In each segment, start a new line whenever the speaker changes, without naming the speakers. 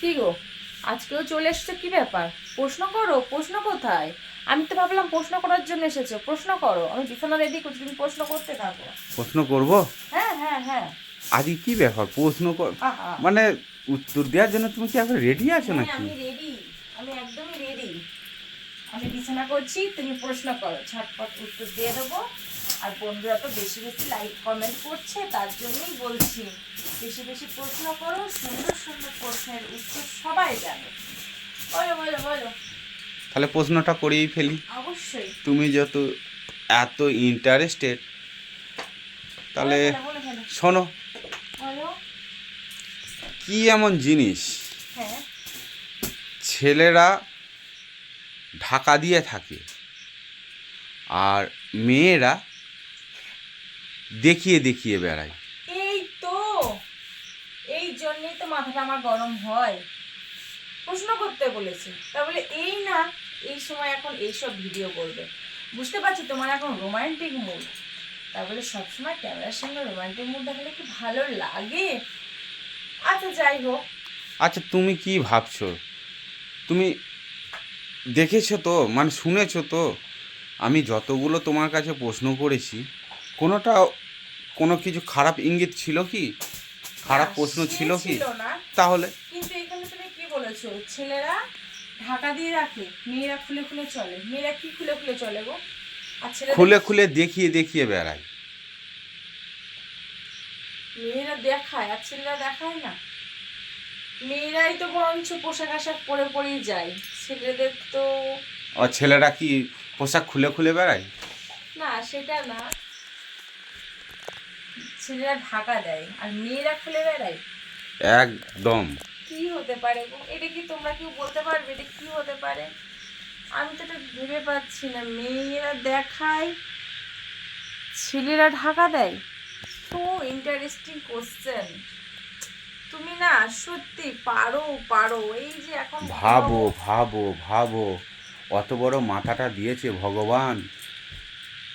কি গো? আজকেও চলে এসছো কি ব্যাপার? প্রশ্ন করো প্রশ্ন কোথায়? আমি তো ভাবলাম প্রশ্ন করার জন্য এসেছ প্রশ্ন করো। আমি বিছানা রেডি করছি তুমি প্রশ্ন করতে থাকো।
প্রশ্ন করব?
হ্যাঁ হ্যাঁ হ্যাঁ।
আজকে কি ব্যাপার? প্রশ্ন কর। মানে উত্তর দেওয়ার জন্য তুমি কি এখন রেডি আছো
হ্যাঁ,
নাকি?
আমি রেডি আমি একদমই রেডি আমি বিছানা করছি তুমি প্রশ্ন করো। ঝটপট উত্তর দিয়ে দেবো। আর বন্ধুরা তো বেশি বেশি লাইক কমেন্ট করছে তার জন্যই বলছি বেশি বেশি প্রশ্ন করো সুন্দর সুন্দর প্রশ্নের উত্তর সবাই জানে। বলো বলো বলো।
তাহলে প্রশ্নটা করেই ফেলি।
অবশ্যই।
তুমি যত এত ইন্টারেস্টেড তাহলে। শোনো। কি এমন জিনিস
হ্যাঁ।
ছেলেরা ঢাকা দিয়ে থাকে আর মেয়েরা দেখিয়ে দেখিয়ে বেড়ায়
এই তো এই জন্যই তো মাথাটা আমার গরম হয়। প্রশ্ন করতে বলেছে। তা বলে এই না এই সময় এখন এইসব ভিডিও করবে বুঝতে পারছি তোমার এখন রোমান্টিক মুড তা বলে সবসময় ক্যামেরার সামনে রোমান্টিক মুড দেখালে কি ভালো লাগে? আচ্ছা যাই হোক।
আচ্ছা তুমি কি ভাবছ? তুমি দেখেছ তো? মানে শুনেছো তো? আমি যতগুলো তোমার কাছে প্রশ্ন করেছি কোনোটা কোনো কিছু খারাপ ইঙ্গিত ছিল কি? খারাপ প্রশ্ন ছিল কি? তাহলে?
কিন্তু এখানে তুমি কি বলেছ? ছেলেরা ঢাকা দিয়ে রাখে মেয়েরা খুলে খুলে চলে। মেয়েরা কি খুলে খুলে চলে গো?
খুলে খুলে দেখিয়ে দেখিয়ে বেড়ায়।
মেয়েরা দেখায় আর ছেলেরা দেখায় না। মেয়েরাই তো বরঞ্চ পোশাক আশাক পরে পরেই যায়। ছেলেদের তো
আর ছেলেরা কি পোশাক খুলে খুলে বেড়ায়?
না সেটা না। ছেলেরা ঢাকা দেয় আর মেয়েরা খুলে বেড়ায়?
একদম।
কি হতে পারে? এটা কি তোমরা কেউ বলতে পারবে এটা কি হতে পারে? আমি তো এটা ভেবে পাচ্ছি না। মেয়েরা দেখায় ছেলেরা ঢাকা দেয়? তো ইন্টারেস্টিং কোশ্চেন তুমি না সত্যি পারো পারো। এই যে এখন
ভাবো ভাবো ভাবো। অত বড় মাথাটা দিয়েছে ভগবান।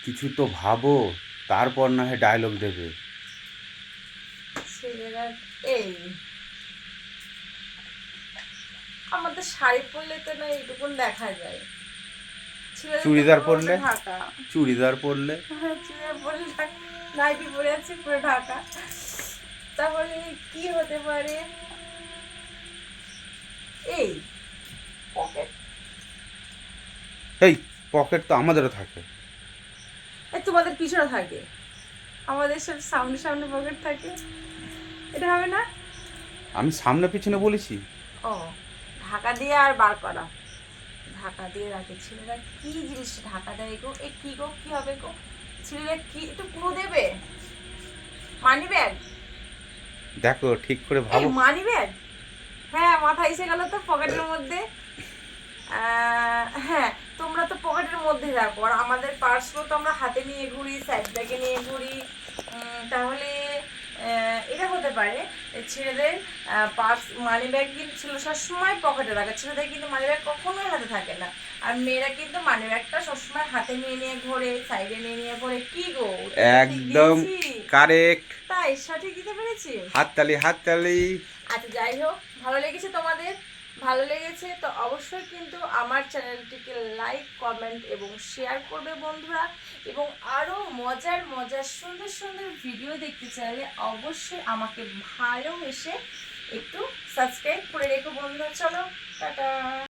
কিছু তো ভাবো তারপর না হয় ডায়লগ দেবে।
ছেলেরা এই। আমাদের শাড়ি পরলে তো না এইটুকুন দেখা যায়।
চুড়িদার পরলে?
ঢাকা।
চুড়িদার পরলে?
হ্যাঁ চুড়িদার পরলে নাইটি পরে আছে পুরো ঢাকা। তাহলে কি হতে পারে? এই পকেট।
এই পকেট তো আমাদেরও থাকে।
তোমাদের পিছনে থাকে। আমাদের সব সামনে সামনে পকেট থাকে। এটা হবে না?
আমি সামনে পিছনে বলেছি।
ও ঢাকা দিয়ে আর বার করা। ঢাকা দিয়ে রাখে। ছেলেরা কি জিনিস ঢাকা দেয় গো? এ কি গো? কি হবে গো? ছেলেরা কি একটু পুরো দেবে? Money bag?
দেখো ঠিক করে ভাবো।
Money bag? হ্যাঁ মাথা এসে গেল তো পকেটের মধ্যে। হ্যাঁ তোমরা তো পকেটের মধ্যে রাখো। আর আমাদের পার্সগুলো তো আমরা হাতে নিয়ে ঘুরি সাইড ব্যাগে নিয়ে ঘুরি উম, তাহলে আহ, এটা হতে পারে ছেলেদের পার্স মানি ব্যাগ কিন্তু ছিল সবসময় পকেটে রাখে। ছেলেদের কিন্তু মানি ব্যাগ কখনোই হাতে থাকে না। আর মেয়েরা কিন্তু মানি ব্যাগটা সবসময় হাতে নিয়ে নিয়ে ঘোরে সাইডে নিয়ে নিয়ে ঘোরে। কি গো
একদম কারেক্ট
তাই সঠিক দিতে পেরেছি?
হাততালি হাততালি।
আচ্ছা যাই হোক ভালো লেগেছে তোমাদের। ভালো লেগেছে, তো অবশ্যই কিন্তু আমার চ্যানেলটিকে লাইক কমেন্ট এবং শেয়ার করবে বন্ধুরা। এবং আরও মজার মজার, সুন্দর সুন্দর ভিডিও দেখতে চাইলে অবশ্যই আমাকে ভালোবেসে একটু সাবস্ক্রাইব করে রেখো বন্ধুরা। চলো, টাটা।